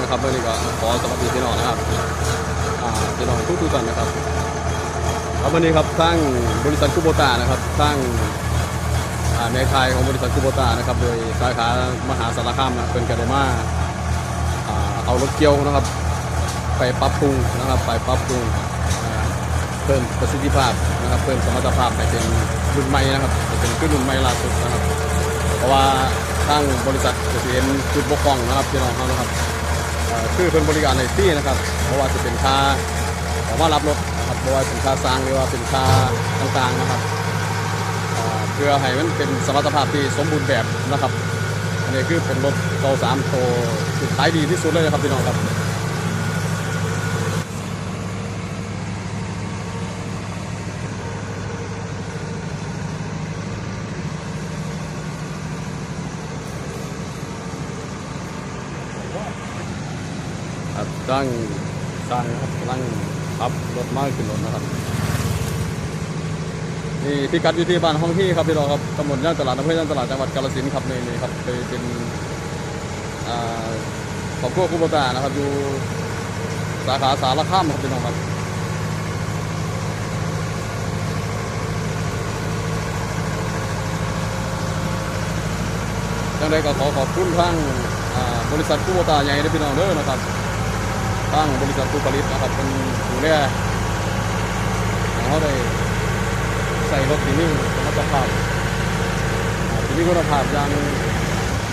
นะครับเมื่อนี้ก็ขอสวัสดีพี่น้องนะครับพี่น้องทุกทุกๆท่านนะครับครับวันนี้ครับสร้างบริษัทคูโบตานะครับสร้างอ่าในไทยของบริษัทคูโบตานะครับโดยสาขามหาสารคามนะเป็นกระเดมาอ่าเอารถเกี่ยวนะครับ ไปปรับปรุงนะครับ ไปปรับปรุงเพิ่มประสิทธิภาพนะครับ เพิ่มสมรรถภาพให้เป็นรุ่นใหม่นะครับเป็นขึ้นรุ่นใหม่ล่าสุดนะครับ เพราะว่าทางบริษัทเห็นจุดบกพร่องนะครับพี่น้องเขานะครับ คือเป็นบริการในที่นะครับเพราะว่าจะเป็นค่าของว่ารับรถนะครับเพราะว่าเป็นค่าสร้างหรือว่าเป็นค่าต่างๆนะครับเพื่อให้มันเป็นสมรรถภาพที่สมบูรณ์แบบนะครับอันนี้คือเป็นรถเตาสามโตวสุดท้ายดีที่สุดเลยนะครับพี่น้องครับ ครับจ้างสร้างครับกำลังขับรถมากขึ้นรถนะครับนี่พิกัดอยู่ที่บ้านห้องที่ครับพี่น้องครับตำบลย่านตลาดอำเภอย่านตลาดจังหวัดกาฬสินธุ์ครับนี่นี่ครับไปเป็นอ่าของพวกกุบตานะครับอยู่สาขาสารคามครับพี่น้องครับจังใดก็ขอขอบคุณทั้งบริษัทกุบตาใหญ่ด้พี่น้องเด้อนะครับ ตั้งบริษัทผู้ผลิตนะครับเป็นดูแลให้เขาได้ใส่รถที่นี่สมรรถภาพอ่าที่นี่คุณภาพอย่าง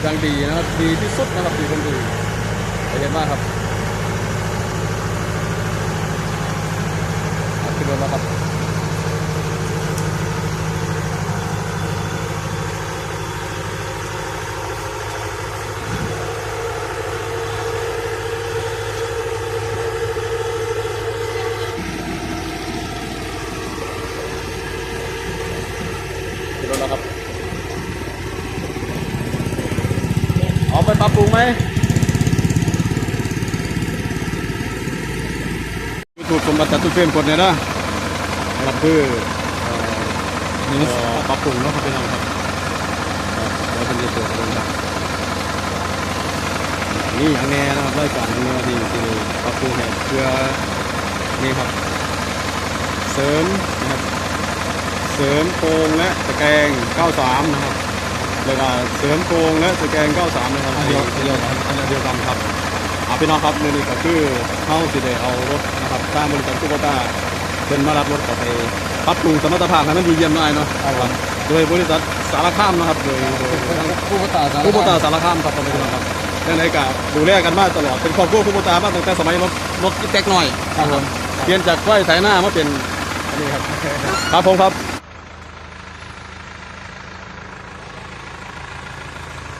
อย่างดีนะครับดีที่สุดนะครับดีคนดีไปเห็นมากครับขึ้นรถแล้วครับ รถแล้วครับเอาไปปรับปรุงไหมถูกสมบัติจัตุเฟรมกดเนี่ยนะนะครับเพื่อเอ่อเอ่อปรับปรุงเนาะครับพี่น้องครับครับแล้วเป็นจะตรวจดูครับนี่อย่างแน่นะครับรายการนี้ที่ที่ปรับปรุงเนี่ยเพื่อนี่ครับ เสริมนะครับ เสริมโครงและตะแกรง93นะครับแล้วก็เสริมโครงและตะแกรง93นะครับอันเดียวอันเดียวกันอันเดียวกันครับอาพี่น้องครับนี่นี่ก็คือเข้าสิได้เอารถนะครับตามบริษัทคูโบต้าเป็นมารับรถกลับไปปรับปรุงสมรรถภาพให้มันดีเยี่ยมหน่อยเนาะครับโดยบริษัทสารคามนะครับโดยโดยทางผู้ประกาศคูโบต้าสารคามครับพ่อแม่พี่น้องครับยังไงก็ดูแลกันมาตลอดเป็นครอบครัวคูโบต้ามาตั้งแต่สมัยรถรถอีแท็กหน่อยครับผมเปลี่ยนจากไฟสายหน้ามาเป็นอันนี้ครับครับผมครับ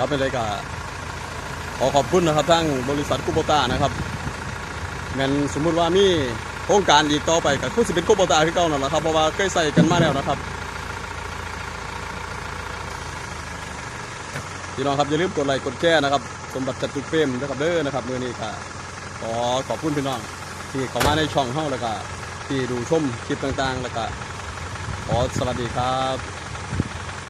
ครับเป็นไรกาขอขอบคุณนะครับทั้งบริษัทคูโบต้านะครับแมนสมมุติว่ามีโครงการอีกต่อไปก็คือสิเป็นคูโบต้าที่เก่านั่นแหละครับเพราะว่าเคยใส่กันมาแล้วนะครับพี่น้องครับอย่าลืมกดไลค์กดแชร์นะครับ สมบัติจัดจุกเฟมนะครับเด้อนะครับมือนี้ก็ขอขอบคุณพี่น้องที่เข้ามาในช่องเฮาแล้วก็ที่ดูชมคลิปต่างๆ แล้วก็ขอสวัสดีครับ